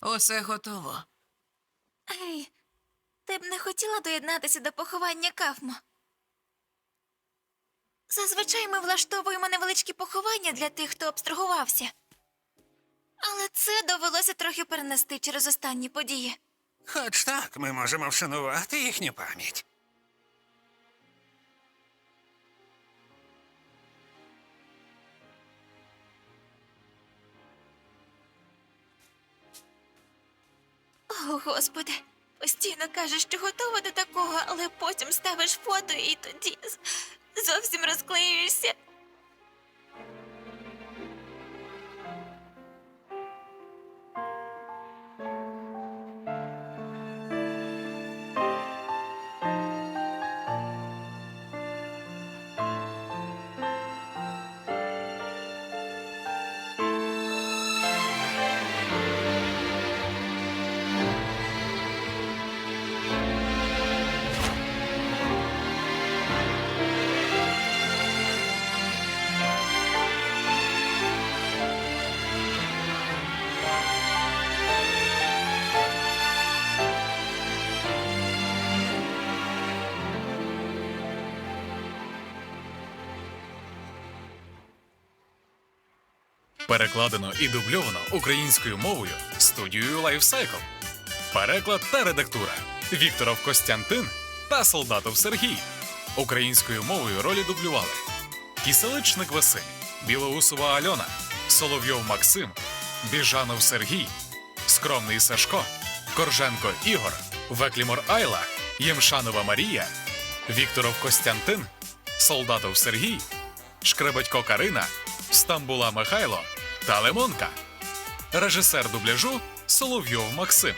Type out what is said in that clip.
Усе готово. Ей, ти б не хотіла доєднатися до поховання Кафмо? Зазвичай ми влаштовуємо невеличкі поховання для тих, хто обстрагувався. Але це довелося трохи перенести через останні події. Хоч так ми можемо вшанувати їхню пам'ять. О, господи, постійно кажеш, що готова до такого, але потім ставиш фото і тоді зовсім розклеюєшся. Перекладено і дубльовано українською мовою студією Lifecycle. Переклад та редактура Вікторов Костянтин та Солдатов Сергій. Українською мовою ролі дублювали Кіселичник Василь, Білоусова Альона, Соловйов Максим, Біжанов Сергій, Скромний Сашко, Корженко Ігор, Веклімор Айла, Ємшанова Марія, Вікторов Костянтин, Солдатов Сергій, Шкребетько Карина, Стамбула Михайло та Лимонка. Режисер дубляжу Соловйов Максим.